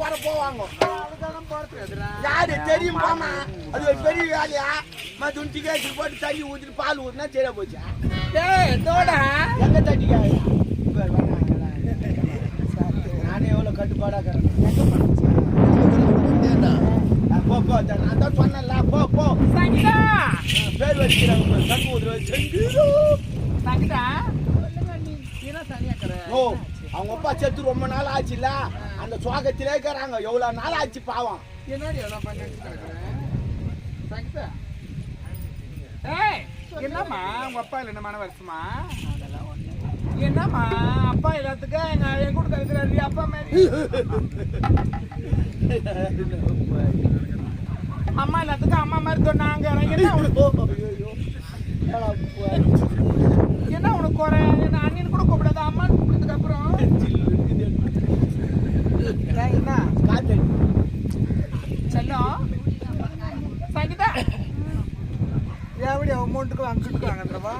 போட போவாங்க. யாரு தெரியும் போமா அது ஒரு பெரிய வேலையா? மத்த துணி கேட்டு போட்டு தண்ணி ஊத்திட்டு பால் ஊத்தினா சரியா போச்சா. டேய் தோடா எங்க தண்ணி நானே எவ்வளவு கட்டுப்பாடா. போ போ நான் தான் போ போ. சங்கீதா! பேர் வச்சுக்கிறாங்க தண்ணி ஊத்துற செஞ்சு சங்கீதா என்ன தனியா கர ஓ அவங்க அப்பா செத்து ரொம்ப நாள் ஆச்சுல்ல அந்த சோகத்திலே இருக்கிறாங்க. எவ்வளவு நாள் ஆச்சு பாவம். என்னடி எல்லாம் பண்ணிட்டு ஏய் என்னம்மா? உங்க அப்பா இல்ல என்ன மன வருஷமா என்னம்மா? அப்பா எல்லாத்துக்கும் எங்க என் கூட கருக்கிறாரு அப்பா மாதிரி. அம்மா எல்லாத்துக்கும் அம்மா மாதிரி சொன்னாங்க. என்ன? குறை என்ன அண்ணன் கூட கூப்பிடாத அம்மான்னு கூப்பிட்டதுக்கு அப்புறம். என்ன? காத்து செல்லம் சங்கீதா எப்படி அமௌண்ட்டுக்கு அங்கிட்டு வாங்கன்றவா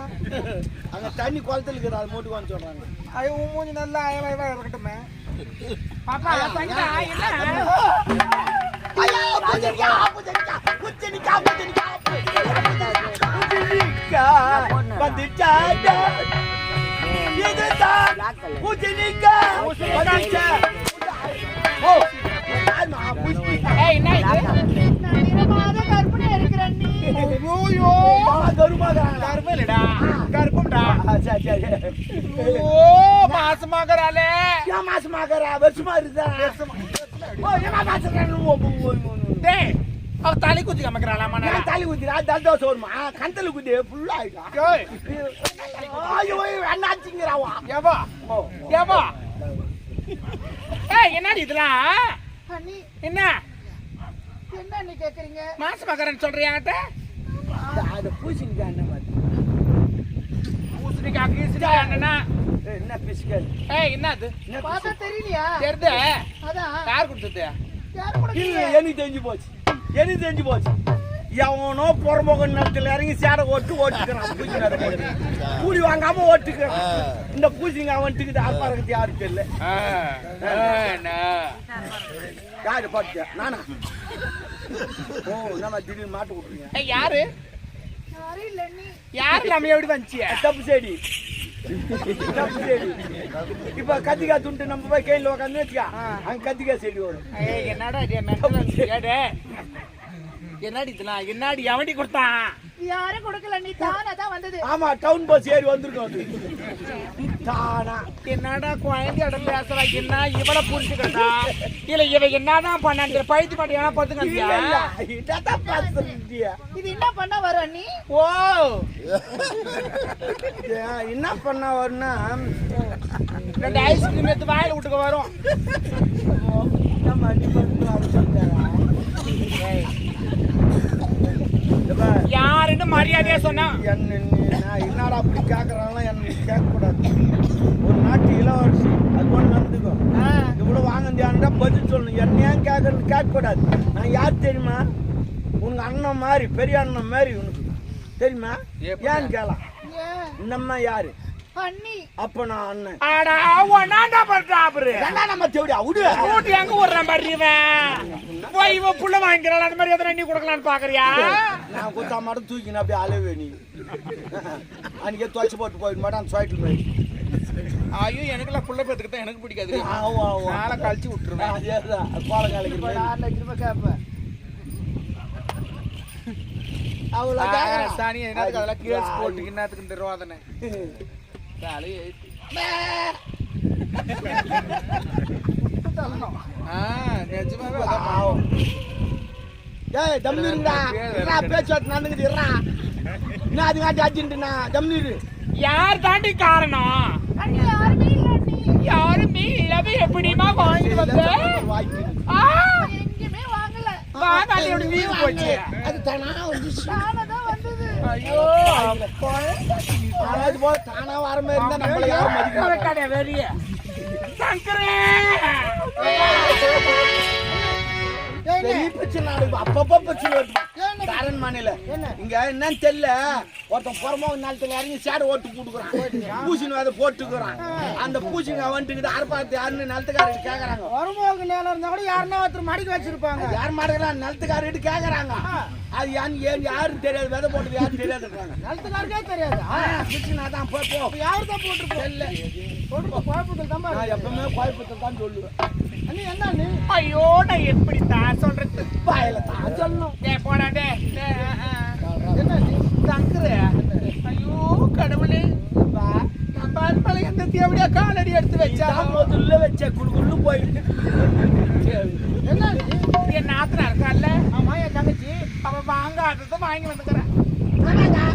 அங்க தண்ணி குளத்துல இருக்குது அது மூட்டு வந்து சொல்றாங்க ஐயோ உன் மூஞ்சி நல்லா அயவாயவா இருக்கட்டுமே. பாப்பா சங்கீதா என்ன? ஏன் மாசமாகறா? வருஷமா மாசம் டேய் அவ தலை குத்தி கமக்கறாளாமா நான் தலை குத்திரா தண்டோசம் வருமா கந்தல குத்தி ஃபுல்லா ஆயிடும் ஏய் ஐயோ அண்ணாச்சிங்கிறாவா எவா எவா ஏய் என்னடி இதெல்லாம் என்ன என்ன நீ கேக்குறீங்க மாசமாகறன்னு சொல்றியாட்ட அதை பூசிங்க என்ன மாதிரி பூசணிக்கா கீசணிக்கா என்னன்னா என்ன பிஸ்கல் ஏய் என்ன அது என்ன பார்த்தா தெரியலையா? தெரியுது அதான். யார் கொடுத்தது? யாரு கூட இல்ல எனக்கு தெரிஞ்சு போச்சு. எனக்கு தெரிஞ்சு போச்சு. எவனோ புறமுக நேரத்தில் இறங்கி சேடை ஓட்டு ஓட்டுக்கிறான். பூசி நேரத்தில் கூலி வாங்காம ஓட்டுக்கிறான். இந்த பூசிங்க அவன்ட்டுக்குது அப்பாரகத்து யாருக்கு தெரியல. யாரு பாட்டு நானா? ஓ நம்ம திடீர்னு மாட்டு விட்டுருங்க யாரு? யாரும் இல்ல அண்ணி யாரு நம்ம எப்படி வந்துச்சு தப்பு சரி இப்ப கத்திக்காய் துண்டு நம்ம போய் கையில் உட்காந்து வச்சுக்கா. அங்க கத்திக்காய் செடி வரும். என்னடா என்னடி இதெல்லாம்? என்னடி எவன்டி கொடுத்தான் யாரும் கொடுக்கல நீ தானா தான் வந்தது. ஆமா டவுன் பஸ் ஏறி வந்திருக்கோம் அது. தானா. என்னடா குழந்தை இடம் பேசுறா? என்ன இவளை புரிஞ்சுக்கிறா இல்ல இவ என்னதான் பண்ணான் பைத்து பாட்டி ஏன்னா பேசுறியா? இது என்ன பண்ண வரும் அண்ணி ஓ. என்ன பண்ண வரும்னா ரெண்டு ஐஸ்கிரீம் எடுத்து வாயில விட்டுக்க வரும் நம்ம அடி பண்ணு அவர் சொல்றாரா? இந்த பார், யாருன்னு மரியாதையா சொன்னா? என்ன நீ- நான் என்னடா அப்படி கேக்குறாங்களோ என்ன கேட்கக்கூடாது. ஒரு நாட்டு இளவரசி அது ஒன்று நடந்துக்கோ இவ்வளவு வாங்கினா பதில் சொல்லணும். என்ன ஏன் கேட்கறது கேட்கக்கூடாது. நான் யார் தெரியுமா? உங்க அண்ணன் மாதிரி பெரிய அண்ணன் மாதிரி உனக்கு. தெரியுமா? ஏன்னு ஏன் இந்த அம்மா யாரு? அண்ணி அப்ப நான் அண்ணன். ஆடா ஒன்னாண்டா பண்றா அவரு ஏன்டா நம்ம கூட்டி எங்க விடுறான் பாரு இவன். போய் இவன் புள்ள வாங்கிக்கிறாள் அந்த மாதிரி எதனா நீ கொடுக்கலான்னு பாக்குறியா? நான் குத்தா மட்டும் தூக்கின அப்படியே அழுவே நீ. அன்னைக்கே துவைச்சு போட்டு போயிட்டு மாட்டேன் அந்த ஸ்வைட்டில் போய் ஐயோ எனக்குலாம் புள்ள பேத்துக்கு தான் எனக்கு பிடிக்காது. ஆகும் ஆகும் நாளை கழிச்சு விட்டுருவேன். அதேதான் கோலங்காலைக்கு இப்ப நான் லட்ச ரூபாய் கேட்பேன் அவ்வளோ சாணி என்னத்துக்கு அதெல்லாம் கேஸ் போட்டு என்னத்துக்கு இந்த ரோதனை ஆ, நிஜமாவே அதான் பாவம். ஏய் இருடா என்ன யார் தாண்டி காரணம்? யாருமே இல்ல அண்ணி யாருமே இல்லாம எப்படிமா வாங்கி வந்த வாய்ப்பு ஆ, எங்கேயுமே வாங்கல. வாங்காத எப்படி வீண் போச்சு அது தானா வந்து ஐயோ அப்பா. அது போல தானா வர மாதிரி இருந்தா நம்மள யாரும் மதிக்க வெறிய சங்கரே! பெரிய பிரச்சனை நாளைக்கு அப்பப்போ பிரச்சனை வருது. காரன் மாநில இங்க என்னன்னு தெரியல. ஒருத்தன் புறமா நிலத்துல இறங்கி சேடை ஓட்டு போட்டுக்கிறான். பூசின அதை போட்டுக்கிறான். அந்த பூசிங்க வந்துட்டு அறுபாத்தி யாருன்னு நிலத்துக்காரங்க கேக்குறாங்க. வரும்போது நேரம் இருந்தா கூட யாருன்னா ஒருத்தர் மடிக்க வச்சிருப்பாங்க. யார் மாடுகிறான் நிலத்துக்காரர்கிட்ட கேக்குறாங்க. அது ஏன் ஏன் யாரும் தெரியாது விதை போட்டது யாரும் தெரியாதுன்றாங்க. நிலத்துக்காருக்கே தெரியாது. பூசினா தான் போ போ. யாரு தான் போட்டுருப்போம்? இல்ல போட்டு குழப்பத்தில் தான் நான் எப்பவுமே கோயம்புத்தூர் தான் சொல்லுவேன். அண்ணி என்ன நீ ஐயோ நான் எப்படி தான் சொல்றது? வாயில தான் சொல்லணும். டே போடா டே டே, ஆ, ஆ. என்ன நீ சங்கரு. ஐயோ கடவுளே. நான் பார்ப்பல எந்த தேவடியா காலடி எடுத்து வச்சா முதல்ல வச்ச குழுக்குள்ளு போயிட்டு என்ன நீ என் நாத்தனா இருக்கால்ல ஆமா என் தங்கச்சி அவ வாங்காததை வாங்கி வந்துக்கிறேன்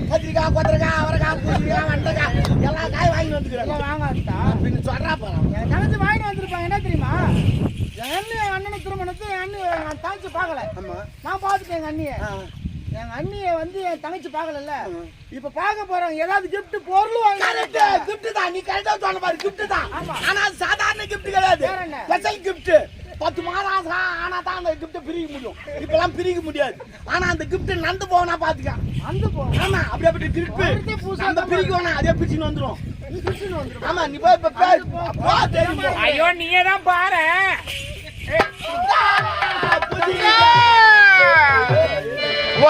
கத்திரிக்காய் கொத்தரிக்காய் அவரைக்காய் பூசணிக்காய் வெண்டைக்காய் எல்லா காய் வாங்கி வந்துக்கிறேன் எல்லாம் வாங்காட்டா பின்ன சொல்றா போறான் என் தங்கச்சி வாங்கிட்டு வந்திருப்பாங்க என்ன தெரியுமா என் அண்ணி என் அண்ணனை திருமணத்தை என் அண்ணி நான் தங்கச்சி பார்க்கல ஆமா நான் பார்த்துட்டேன் எங்க அண்ணியை ஆ. எங்க அண்ணியை வந்து என் தங்கச்சி பார்க்கலல்ல இப்ப பார்க்க போறவங்க ஏதாவது gift பொருள் வாங்கி கரெக்ட் gift தான் நீ கரெக்டா சொன்ன பாரு gift தான் ஆனா அது சாதாரண gift கிடையாது வேற என்ன? Special gift. பத்து மாதம் ஆசை ஆனா தான் அந்த gift பிரிக்க முடியும். இப்பெல்லாம் பிரிக்க முடியாது. ஆனா அந்த gift நந்து போவனா பாத்துக்க. அந்த போ ஆமா அப்படி அப்படி புதுசா அந்த பிரிக்க வேணாம் அதே பிரிச்சுன்னு வந்துரும். ஆமா நீ போய் இப்ப தெரியும் ஐயோ நீயே தான் பாரு.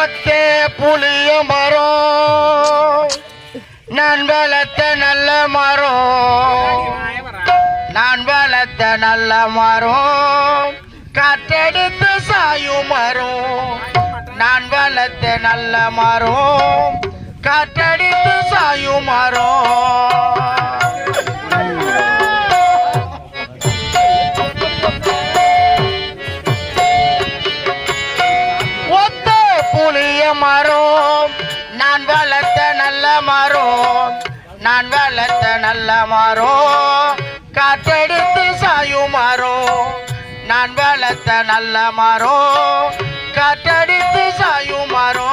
ஒத்தே புளிய மரம் நான் வளர்த்த நல்ல மரம். நான் வளர்த்த நல்ல மரம். காற்றெடுத்து சாயும் மரம். நான் வளர்த்த நல்ல மரம். காற்றடித்து சாயும் மரம். மரம். நான் வளர்த்த நல்ல மரம். நான் வளர்த்த நல்ல மரம். காற்றெடுத்து சாயுமாறோ நான் வளர்த்த நல்ல மாறோ காற்றடித்து சாயுமாறோ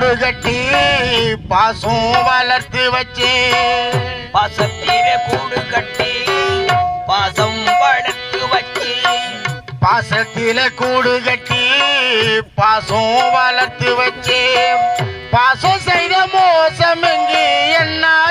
கூடு கட்டி பாசம் வளர்த்து வச்சே. பாசத்தில கூடு கட்டி பாசம் வளர்த்து வச்சே. பாசத்தில கூடு கட்டி பாசம் வளர்த்து வச்சே. பாசம் செய்த மோசம் எங்கே என்னாச்சு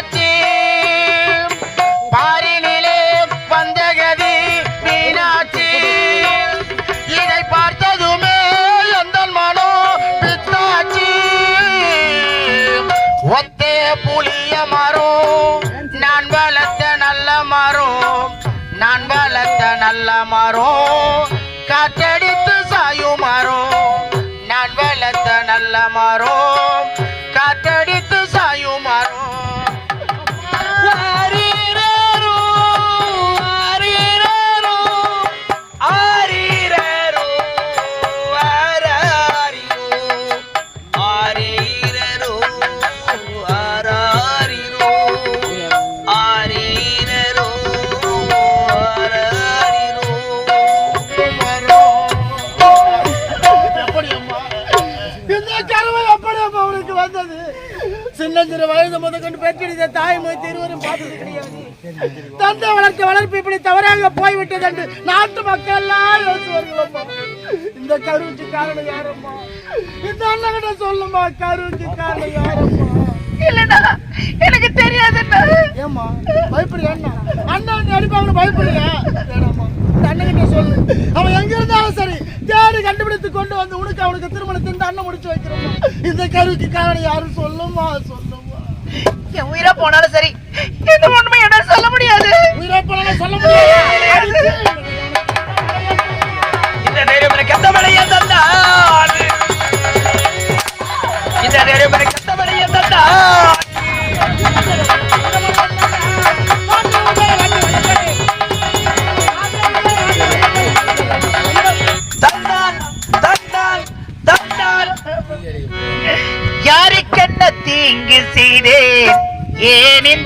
மரம் காற்றடித்து சாயும் மரம் நான் வளர்த்த நல்ல மரம் கொண்டு பெற்றெடுத்த தாய் மொழி திருவரும் பார்த்தது கிடையாது. தந்தை வளர்க்க வளர்ப்பு இப்படி தவறாக போய்விட்டது என்று நாட்டு மக்கள் எல்லாம் யோசிச்சுவார்களம்மா இந்த கருவுக்கு காரணம் யாரம்மா? இந்த அண்ணகிட்ட சொல்லுமா கருவுக்கு காரணம் யாரம்மா? இல்லடா எனக்கு தெரியாதுண்ணா ஏம்மா பயப்படுறியா அண்ணா? அண்ணன் அடிப்பாங்க பயப்படுறியா? அண்ணன்கிட்ட சொல்லு. அவன் எங்க இருந்தாலும் சரி தேடி கண்டுபிடித்து கொண்டு வந்து உனக்கு அவனுக்கு திருமணத்தை இந்த அண்ணன் முடிச்சு வைக்கிறோம்மா. இந்த கருவுக்கு காரணம் யாரும் சொல்லுமா சொல்லுமா என் உயிரா போனாலும் சரி இந்த உண்மை என்ன சொல்ல முடியாது. உயிரை போனாலும் சொல்ல முடியாது. இந்த நேரம் எனக்கு எந்த வழியை தந்தால்? இந்த நேரம் எனக்கு எந்த தந்தால்? தந்தான்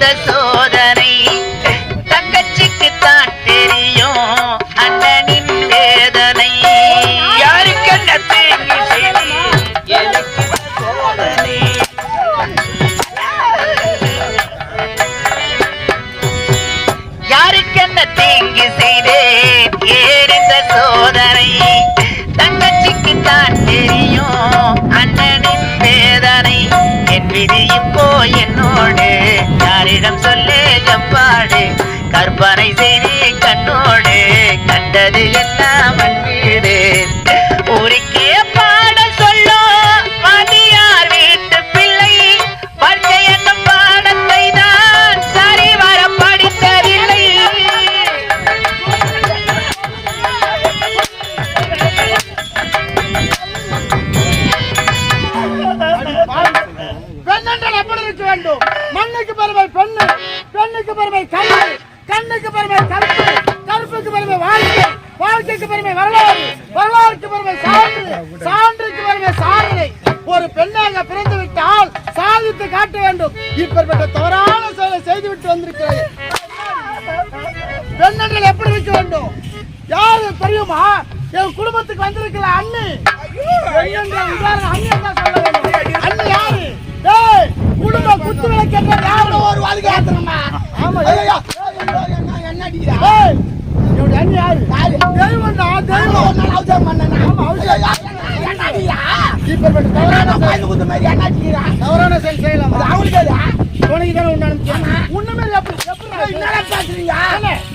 யாருக்கென்ன தீங்கு விதி இப்போ என்னோடு. யாரிடம் சொல்லே எப்பாடு கற்பனை செய்து கண்ணோடு. கண்டது எல்லாம் மண்வீடு வரலாறு வரலாறுக்கு பெருமை சான்று சான்றுக்கு பெருமை சாதனை ஒரு பெண்ணாக பிறந்து விட்டால் சாதித்து காட்ட வேண்டும். இப்பேற்பட்ட தவறான செயலை செய்துவிட்டு வந்திருக்கிறது பெண் என்றால் எப்படி இருக்க வேண்டும்? யாரு தெரியுமா? என் குடும்பத்துக்கு வந்திருக்கல அண்ணி. உதாரணம் அண்ணி தான் சொல்ல வேண்டும். அண்ணி யாரு? குடும்ப குத்து விளக்கு என்றால் யாரு? ஒரு வாழ்க்கை ஆத்திரமா? ஆமா என்ன அடிக்கிறா? தவறான செயல் செய்யலாம் அவளுக்கு தானே உண்டான உண்மையில எப்படி எப்படி என்னடா பேசுறீங்க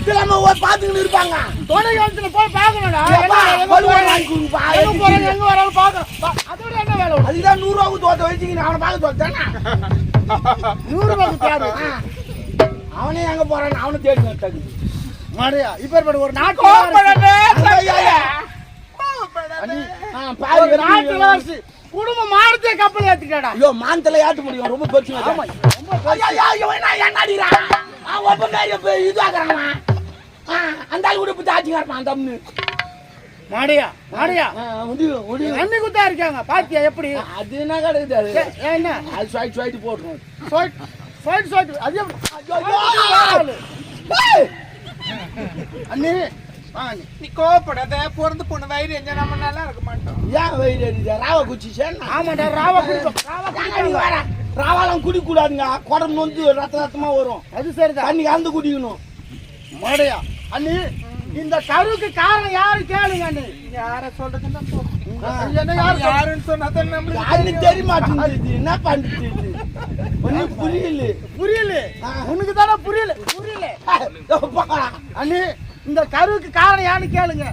இதெல்லாம் ஒரு பாத்துக்கிட்டு இருப்பாங்க துணை காலத்துல போய் பார்க்கணும்டா எங்க எங்க வராங்க பார்க்கணும் அதோட என்ன வேலை அதுதான் நூறு ரூபாய்க்கு தோத்த வச்சுக்கின்னு அவனை பார்க்க சொல்லிட்டானா நூறு ரூபாய்க்கு தேவை அவனே எங்க போறான்னு அவனை தேடி வந்தாங்க மாடியா இப்ப ஒரு நாட்டு நாட்டு குடும்பம் மானத்தே கப்பல் ஏத்திட்டாடா ஐயோ மானத்துல ஏத்த முடியும். ரொம்ப பெருசு ஆமா ரொம்ப ஐயா, ஐயா, இவன் என்ன என்ன அடிக்கிறான்? அவன் ஒப்ப மாதிரி. ஆ, அந்த ஆள் கூட இப்ப தாச்சிங்க இருப்பான் தம்னு. மாடியா மாடியா. அண்ணி குத்தா இருக்காங்க பாத்தியா எப்படி? அது என்ன? ஏ, என்ன? அது ஸ்வைட் ஸ்வைட் போட்டுரும். அது எப்படி? ஏய், அண்ணி நீ கோவப்படாத பிறந்து பொண்ணு வயிறு எங்க? நம்ம நல்லா இருக்க மாட்டோம். ஏன் வயிறு எரியுது? ராவ குச்சி சேனா? ஆமாடா ராவா வேற? ராவாலாம் குடிக்கக்கூடாதுங்க குடம் நொந்து ரத்த ரத்தமா வரும். அது சரிதான். தண்ணி கலந்து குடிக்கணும். மாடியா. அண்ணி இந்த கருவுக்கு காரணம் யாரு கேளுங்க அண்ணி. யார சொல்றதுன்னா? யாருன்னு சொன்னாதான் நம்மளுக்கு தெரிய மாட்டேங்குது என்ன பண்றது இது? ஒண்ணும் புரியல. புரியல. உனக்கு தானே புரியல. அண்ணி இந்த கருவுக்கு காரணம் யாருன்னு கேளுங்க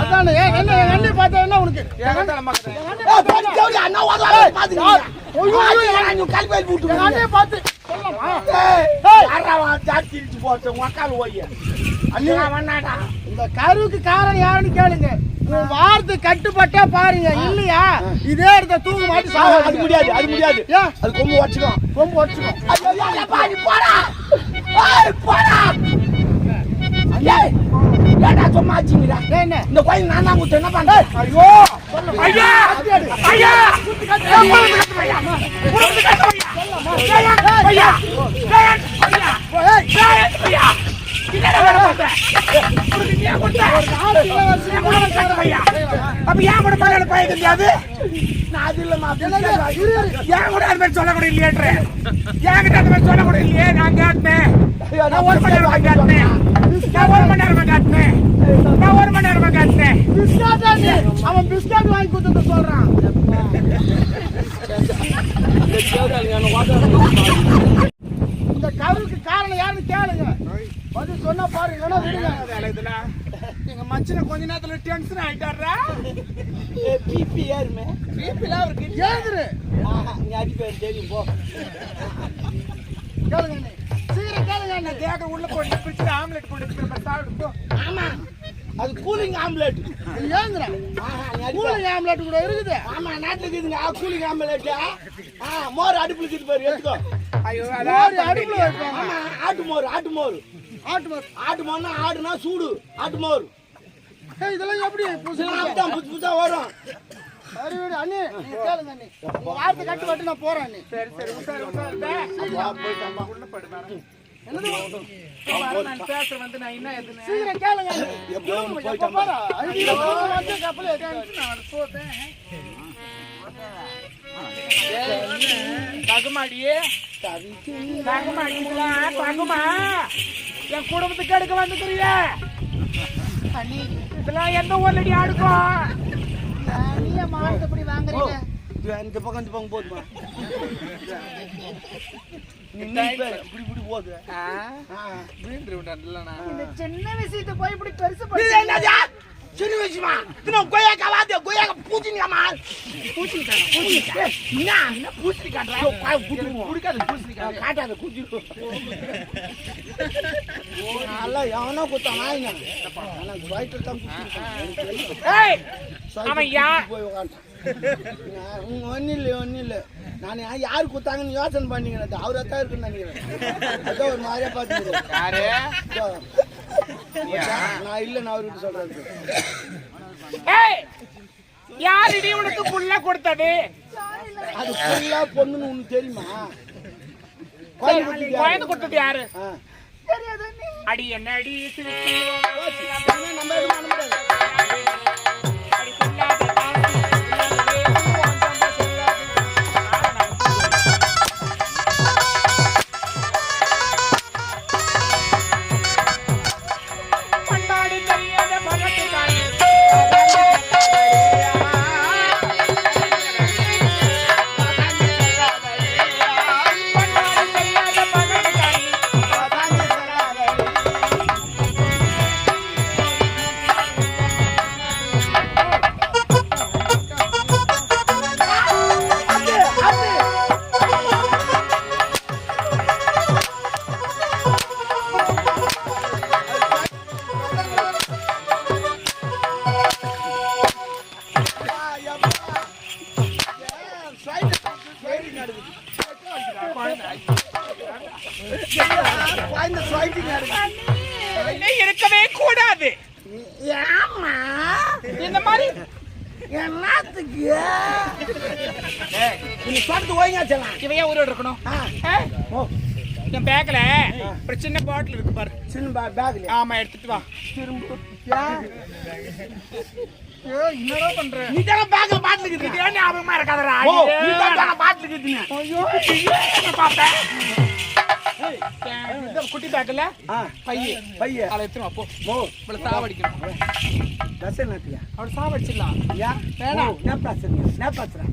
அதானே என்ன அண்ணி பார்த்தா என்ன உனக்கு அண்ணி பார்த்தா சொல்லலாமா? போட்டு உக்கால் ஓய்ய அண்ணி, அவன் வேணாடா இந்த கருவுக்கு காரணம் யாருன்னு கேளுங்க. வார்த்தை கட்டுப்பட்டா பாருங்க. இல்லையா? இதே இடத்த தூக்கு மாட்டி அது சாவாதீங்க. முடியாது அது முடியாது. அது கொம்பு வச்சுக்கோ கொம்பு ஏய், ஏன்டா சும்மா ஆச்சுங்கடா என்ன இந்த கோயில் நான் தான் குத்து என்ன ஐயா. ஐயா! ஐயா! அப்ப ஏன் கூட மலையாள தெரியாது? நான் அது இல்லம்மா ஏன் கூட அது மாதிரி சொல்லக்கூட இல்லையேன்ற. என்கிட்ட அந்த மாதிரி சொல்லக்கூட இல்லையே நான் நான் ஒரு மணி நேரமா கேட்டேன். நான் ஒரு மணி நேரமா நான் ஒரு மணி நேரமா கேட்டேன். பிஸ்காட் அவன் வாங்கி கொடுத்துட்டு சொல்றான். இந்த கருவுக்கு காரணம் யாருன்னு கேளுங்க. பதில் சொன்னா பாருங்க இல்லைன்னா விடுங்க. இதுல மச்சனை கொஞ்ச நேரத்துல டென்ஷன் ஆயிட்டாரா பிபி பிபிலாம் இருக்கு ஏதுரு ஆஹா, நீ அடிப்பேன் தெரியும் போ. கேளுங்க. சீக்கிரம் கேளுங்க அண்ணி. தேக்க உள்ள போட்டு பிடிச்சி ஆம்லெட் போட்டு சாப்பிட்டு ஆமா. அது கூலிங் ஆம்லெட். அடிப்ப. கூலிங் ஆம்லெட் கூட இருக்குது. ஆமா நாட்டுல இருக்குதுங்க கூலிங் ஆம்லெட். ஆ மோர் அடுப்புல இருக்குது பாரு எடுத்துக்கோ. ஐயோ மோர் அதான் அடுப்புல வைப்பாங்க. ஆமா ஆட்டு மோர் ஆட்டு மோர். ஆட்டு மோர். ஆட்டு மோர்னா ஆடுனா சூடு ஆட்டு மோர். இதெல்லாம் எப்படி? புதுசு புதுசு? வரும். சரி விடு அண்ணி நீங்க கேளுங்க அண்ணி. வார்த்தை கட்டுப்பட்டு நான் போறேன் அண்ணி. சரி சரி உட்காரு உட்காரு. சீக்கிரம் கேளுங்க தகுமாடியே. தகுமாடிங்களா? தகுமா? என் குடும்பத்துக்கு எடுக்க வந்துக்கிறீங்க இதெல்லாம் எந்த ஊர்லடி நீயே மானத்தை இப்படி வாங்குறீங்க. இந்த பக்கம் இந்த பக்கம் போதுமா? சின்ன விஷயத்தை போய் இப்படி பெருசு இது பண்ணி என்னது? சின்ன விஷயமா? இது நான் கொய்யாக்கா வாத்து, கொய்யாக்கா பூசணிக்காமா? பூசணிக்காயா? பூசணிக்காய். என்ன? என்ன பூசணிக்காய்டா? ஐயோ, பாரு, பூசணிக்காய். ஆ, காட்டாத, குத்திரும். நல்லா எவனோ குத்தான் நாயிங்க. ஆனா, ஸ்வைட்டர் தான் குத்திருக்கான். எனக்கு தெரியும். ஏய் ஸ்வைட்டர் அவன் யா- குத்திட்டு போய் உக்காந்துட்டான். நான், ம், ஒண்ணும் இல்ல, ஒண்ணும் இல்ல. நான் யா- யாரு குத்தாங்கன்னு யோசனை பண்ணிக்கிறேன் அவரா தான் இருக்குன்னு நினைக்கிறேன் அதான் ஒரு மாதிரியா பாத்துக்கிறேன் யாரு நான் இல்ல நான் அவர்கிட்ட சொல்றேன் ஏய் யாருடி உனக்கு புள்ள கொடுத்தது? அது ஃபுல்லா பொண்ணுன்னு உனக்கு தெரியுமா? குழந்தை? கொடுத்தது யாரு. அடி என்ன அடி நம்ம என் பேக்ல ஒரு சின்ன பாட்டில் இருக்கு பாரு சின்ன bagலயா? ஆமா எடுத்துட்டு வா திரும்ப. என்னடா பண்ற நீ தானே bagல bottle இருக்குது. ஞாபகமா இருக்காதடா நீ தான். ஐயோ இந்த குட்டி பேக்ல ஆ, பைய பைய. அதை எடுத்துட்டு வா போ ஓ, இவ்வளவு சாவடிக்கணும் dress என்னத்துக்கு? அவளை சாவடிச்சிடலாம் ஏன்? வேணாம். என்ன? என்ன?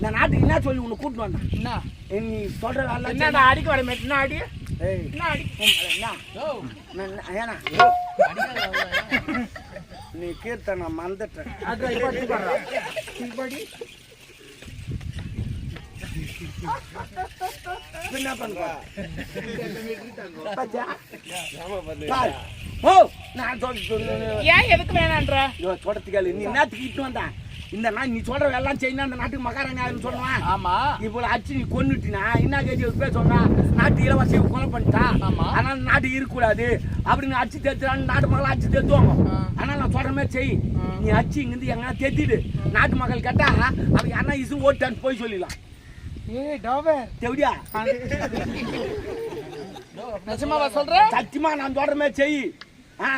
நான் நாட்டுக்கு என்ன சொல்லி உன்னை கூட்டிட்டு வந்தேன் என்ன நீ சொல்ற வேலை என்னடா அடிக்க வர மாட்டேன் என்ன அடி ஏய் என்ன அடி என்ன என்ன- ஏன்னா நீ கீர்த்தனை மறந்துட்டேன் அது இப்படி இப்ப என்ன பண்ணுவ நான் ஏன் எதுக்கு வேணான்ற? சொல்றதுக்கு நீ என்னத்துக்கு இட்டு வந்தா? இந்த நாள் நீ சொல்ற எல்லாம் செய்யணும் அந்த நாட்டுக்கு மகாராணி சொல்லுவான். ஆமா. இவ்வளவு அடிச்சு நீ கொன்னுட்டினா என்ன ஒரு பேர் சொன்னா? நாட்டு இளவரசி கொலை பண்ணிட்டா? ஆமா. ஆனால் நாடு இருக்கக்கூடாது. அப்படின்னு அடிச்சு தேத்துறான்னு நாட்டு மக்கள் அடிச்சு தேத்துவாங்க. ஆனால் நான் சொல்ற மாதிரி செய். நீ அடிச்சு இங்கிருந்து எங்கன்னா தேத்திடு. நாட்டு மக்கள் கேட்டா அவ யாரா இசு ஓட்டான்னு போய் சொல்லிடலாம். ஏய் டாவே. எப்படியா நிஜமாவா சொல்ற? சத்தியமா நான் சொல்ற மாதிரி செய். ஆ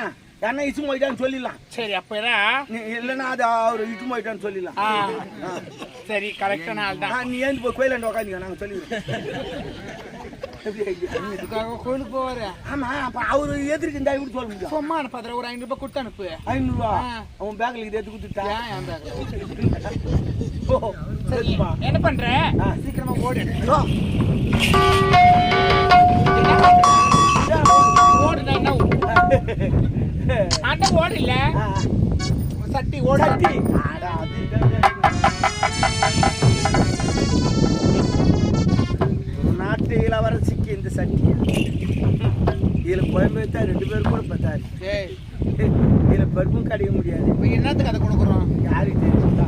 யாரா இசு போயிட்டான்னு சொல்லிடலாம். சரி அப்படா நீ இல்லைன்னா அது அவர் இட்டு போயிட்டான்னு சொல்லிடலாம். சரி கரெக்டான ஆள் தான் நீ ஏந்து போய் கோயிலாண்ட உட்காந்துக்க நாங்கள்? இதுக்காக கோயிலுக்கு போவாரு. ஆமா அப்ப அவரு எதிர்க்கு இந்த இப்படி சொல்ல முடியும். சும்மா அனுப்பாத ஒரு ஐநூறு ரூபாய் கொடுத்து அனுப்பு. ஐநூறுவா ஆ. அவன் பேக்ல இதை எடுத்து கொடுத்துட்டா? ஏன் என் பேக்ல? என்ன பண்ற? ஆ. சீக்கிரமா ஓடு அந்த ஓடு இல்ல சட்டி ஓடு. சட்டி. நாட்டு இளவரசிக்கு இந்த சட்டி. இதுல குழம்பு வைத்தா ரெண்டு பேரும் கூட பத்தாது. ஏய். இதுல பருப்பும் கிடைக்க முடியாது. இப்ப என்னத்துக்கு அதை கொடுக்குறோம்? யாருக்கு தெரிஞ்சுதா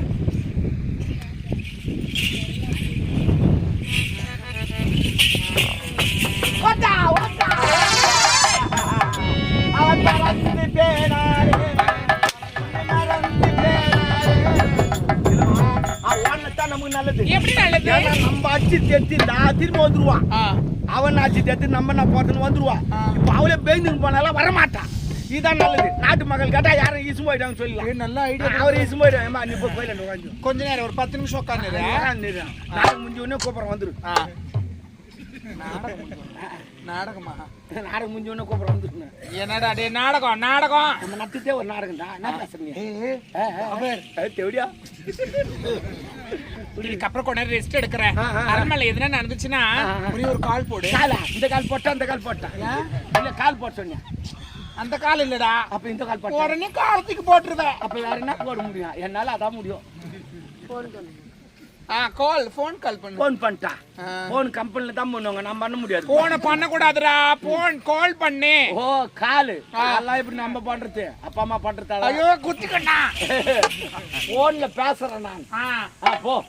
வந்துருவான் அவன் அடிச்சு தெத்து நம்ம என்ன போறதுன்னு வந்துருவான். இப்ப அவளே பேய்ந்து போனாலும் வரமாட்டான் இதான் நல்லது. நாட்டு மக்கள் கேட்டா யாரும் ஈசு போயிட்டாங்க சொல்லலாம் நல்ல ஐடியா அவர் ஈசு போயிட்டாங்க நீ போய் உட்காந்து. கொஞ்ச நேரம் ஒரு பத்து நிமிஷம் உட்காந்துரு நாடகம் முடிஞ்ச உடனே கூப்பிடுறேன் வந்துரு. நாடகமா? நாடகம் முடிஞ்ச உடனே கூப்பிடுறேன் வந்துருங்க. என்னடா டே நாடகம் நாடகம். நம்ம நட்டுட்டே ஒரு நாடகம் தான் என்ன பேசுறீங்க? தேவடியா? கொஞ்ச நேரம் ரெஸ்ட் எடுக்கிறேன். அரண்மனை எதுனா நடந்துச்சுன்னா. நீ ஒரு கால் போடு. இந்த கால் போட்டா அந்த கால் போட்டா. இல்ல கால் போட்ட சொன்னேன். அந்த கால் இல்லடா. அப்ப இந்த கால் போட்டா உடனே காலத்துக்கு போட்டுருவேன். அப்ப வேற என்ன போட முடியும்? என்னால அதான் முடியும். ஆ கால் ஃபோன் கால் பண்ணு. போன் பண்ணிட்டா? ஆ. போன் கம்பெனில தான் பண்ணுவாங்க. நம்ம பண்ண முடியாது. போனை பண்ண கூடாதுடா போன் கால் பண்ணு. ஓ காலு. ஆ. அதெல்லாம் இப்படி நம்ம பண்றது? அப்பா அம்மா பண்றது ஐயோ குத்திக்கண்ணா. போன்ல பேசுறேன் நான். ஆ, போ.